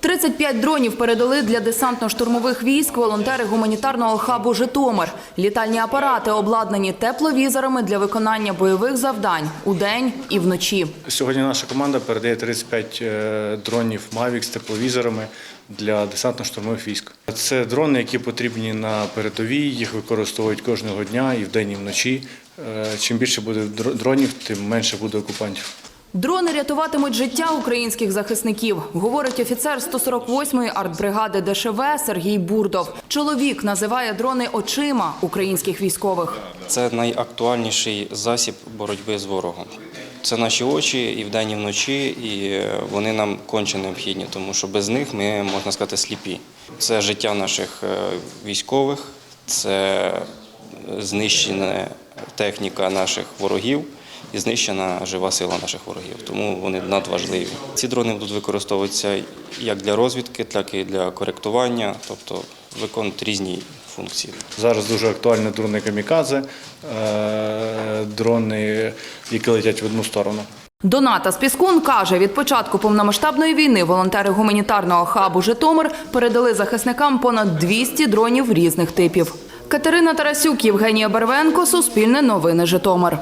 35 дронів передали для десантно-штурмових військ волонтери гуманітарного хабу Житомир. Літальні апарати обладнані тепловізорами для виконання бойових завдань удень і вночі. Сьогодні наша команда передає 35 е, дронів Mavic з тепловізорами для десантно-штурмових військ. Це дрони, які потрібні на передовій, їх використовують кожного дня і вдень, і вночі. Е, Чим більше буде дро- дронів, тим менше буде окупантів. Дрони рятуватимуть життя українських захисників, говорить офіцер 148-ї артбригади ДШВ Сергій Бурдов. Чоловік називає дрони очима українських військових. Це найактуальніший засіб боротьби з ворогом. Це наші очі і вдень, і вночі, і е, вони нам конче необхідні, тому що без них ми, можна сказати, сліпі. Це життя наших е, військових, це е, знищена техніка наших ворогів і знищена жива сила наших ворогів. Тому вони надважливі. Ці дрони будуть використовуватися як для розвідки, так і для коректування, тобто виконують різні функції. Зараз дуже актуальні дрони камікадзе, е, дрони, які летять в одну сторону. Доната Спіскун каже, від початку повномасштабної війни волонтери гуманітарного хабу Житомир передали захисникам понад 200 дронів різних типів. Катерина Тарасюк, Євгенія Барвенко, Суспільне новини Житомир.